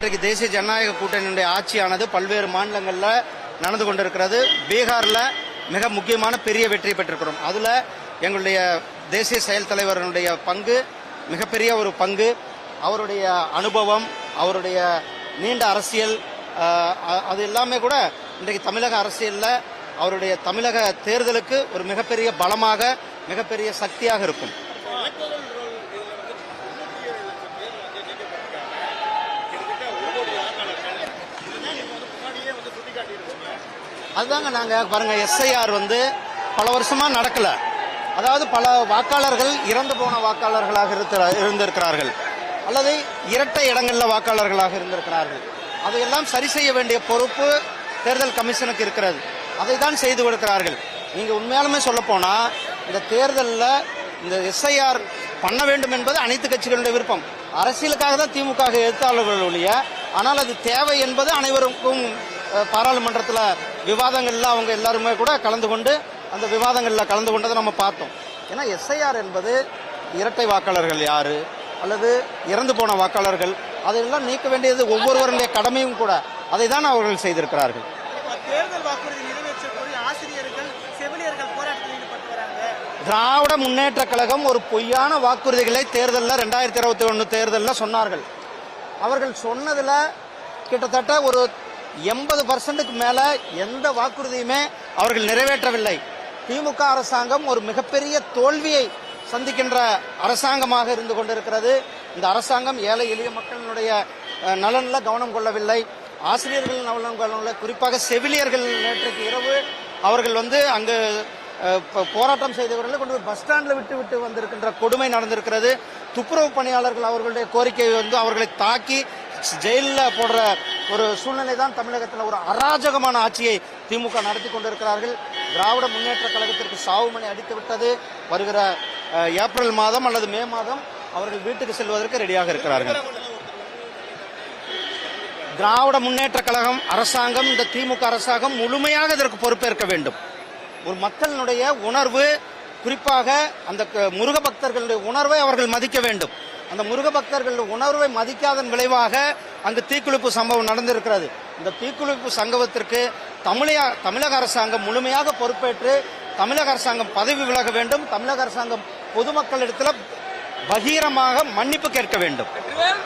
இன்றைக்கு தேசிய ஜனநாயக கூட்டணியுடைய ஆட்சியானது பல்வேறு மாநிலங்களில் நடந்து கொண்டிருக்கிறது. பீகாரில் மிக முக்கியமான பெரிய வெற்றி பெற்றிருக்கிறோம். அதில் எங்களுடைய தேசிய செயல் தலைவருடைய பங்கு மிகப்பெரிய ஒரு பங்கு. அவருடைய அனுபவம் அவருடைய நீண்ட அரசியல் அது எல்லாமே கூட இன்றைக்கு தமிழக அரசியலில் அவருடைய தமிழக தேர்தலுக்கு ஒரு மிகப்பெரிய பலமாக மிகப்பெரிய சக்தியாக இருக்கும். அதுதாங்க நாங்கள் பாருங்க எஸ்ஐஆர் வந்து பல வருஷமா நடக்கல. அதாவது பல வாக்காளர்கள் இறந்து போன வாக்காளர்களாக இருந்திருக்கிறார்கள். அல்லது இரட்டை இடங்களில் வாக்காளர்களாக இருந்திருக்கிறார்கள். அதையெல்லாம் சரி செய்ய வேண்டிய பொறுப்பு தேர்தல் கமிஷனுக்கு இருக்கிறது. அதை தான் செய்து கொடுக்கிறார்கள். நீங்க உண்மையாலுமே சொல்ல போனா இந்த தேர்தலில் இந்த எஸ்ஐஆர் பண்ண வேண்டும் என்பது அனைத்து கட்சிகளுடைய விருப்பம். அரசியலுக்காக தான் திமுக எதிர்த்தாளர்கள் ஒழிய ஆனால் அது தேவை என்பது அனைவருக்கும் பாராளுமன்றத்தில் விவாதங்கள்ல அவங்க எல்லாருமே கூட கலந்து கொண்டு அந்த விவாதங்களில் கலந்து கொண்டதை நம்ம பார்த்தோம். ஏன்னா எஸ்ஐஆர் என்பது இரட்டை வாக்காளர்கள் யாரு? அல்லது இறந்து போன வாக்காளர்கள்? அதையெல்லாம் நீக்க வேண்டியது ஒவ்வொருவருடைய கடமையும் கூட. அதை தான் அவர்கள் செய்திருக்கிறார்கள். திராவிட முன்னேற்ற கழகம் ஒரு பொய்யான வாக்குறுதிகளை தேர்தலில் ரெண்டாயிரத்தி இருபத்தி ஒன்று தேர்தலில் சொன்னார்கள். அவர்கள் சொன்னதுல கிட்டத்தட்ட ஒரு எண்பது பர்சன்ட்டுக்கு மேல எந்த வாக்குறுதியுமே அவர்கள் நிறைவேற்றவில்லை. திமுக அரசாங்கம் ஒரு மிகப்பெரிய தோல்வியை சந்திக்கின்ற அரசாங்கமாக இருந்து கொண்டிருக்கிறது. இந்த அரசாங்கம் ஏழை எளிய மக்களினுடைய நலனில் கவனம் கொள்ளவில்லை. ஆசிரியர்கள் நலன் கொள்ளவில்லை குறிப்பாக செவிலியர்கள் நேற்றைக்கு இரவு அவர்கள் வந்து அங்கு போராட்டம் செய்தவர்களை கொண்டு போய் பஸ் ஸ்டாண்டில் விட்டு விட்டு வந்திருக்கின்ற கொடுமை நடந்திருக்கிறது. துப்புரவு பணியாளர்கள் அவர்களுடைய கோரிக்கையை வந்து அவர்களை தாக்கி ஜெயிலில் போடுற ஒரு சூழ்நிலை தான் தமிழகத்தில் ஒரு அராஜகமான ஆட்சியை திமுக நடத்தி கொண்டிருக்கிறார்கள். திராவிட முன்னேற்ற கழகத்திற்கு சாவுமணி அடித்து விட்டது வருகிற அஹ், ஏப்ரல் மாதம் அல்லது மே மாதம் அவர்கள் வீட்டுக்கு செல்வதற்கு ரெடியாக இருக்கிறார்கள். திராவிட முன்னேற்ற கழகம் அரசாங்கம் இந்த திமுக அரசாங்கம் முழுமையாக இதற்கு பொறுப்பேற்க வேண்டும். ஒரு மக்களினுடைய உணர்வு குறிப்பாக அந்த க- முருக பக்தர்களுடைய உணர்வை அவர்கள் மதிக்க வேண்டும். அந்த முருக பக்தர்கள் உணர்வை மதிக்காதன் விளைவாக அங்கு தீக்குளிப்பு சம்பவம் நடந்திருக்கிறது. இந்த தீக்குளிப்பு சம்பவத்திற்கு தமிழக தமிழக அரசாங்கம் முழுமையாக பொறுப்பேற்று தமிழக அரசாங்கம் பதவி விலக வேண்டும். தமிழக அரசாங்கம் பொதுமக்களிடத்தில் பகீரமாக மன்னிப்பு கேட்க வேண்டும்.